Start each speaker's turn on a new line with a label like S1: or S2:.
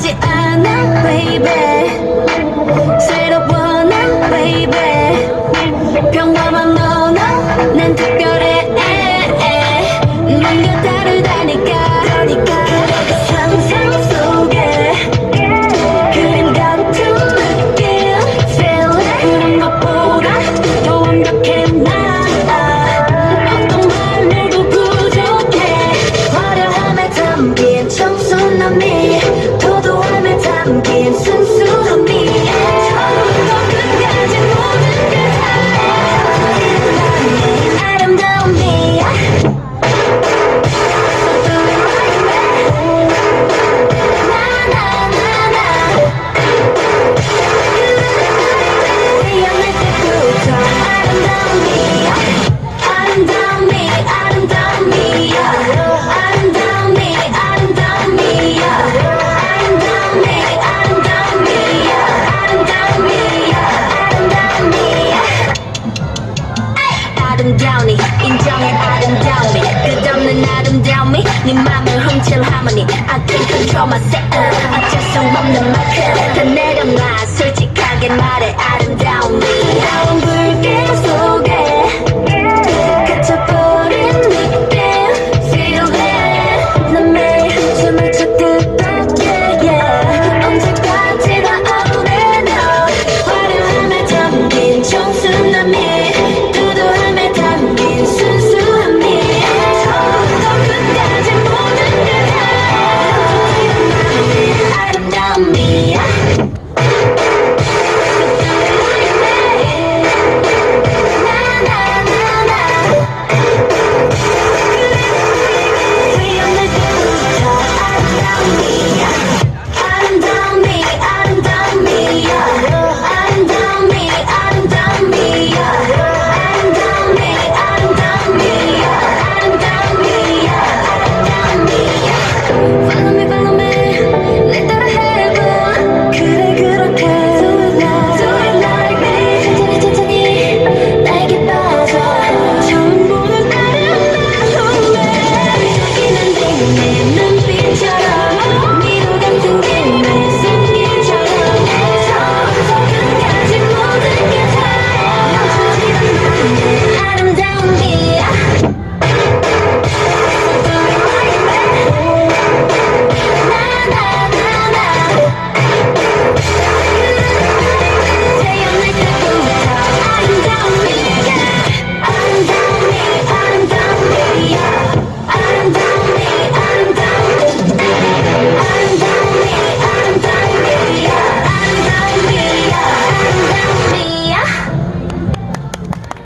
S1: 하지 않아, baby. Straight up. 하모니 인정해 아름다움이 끝없는 아름다움이 네 맘을 훔칠 하모니 I can control myself 어쩔 수 없는 만큼 다 내려놔 솔직하게 말해 아름다움이 차원 불길 속 Ano na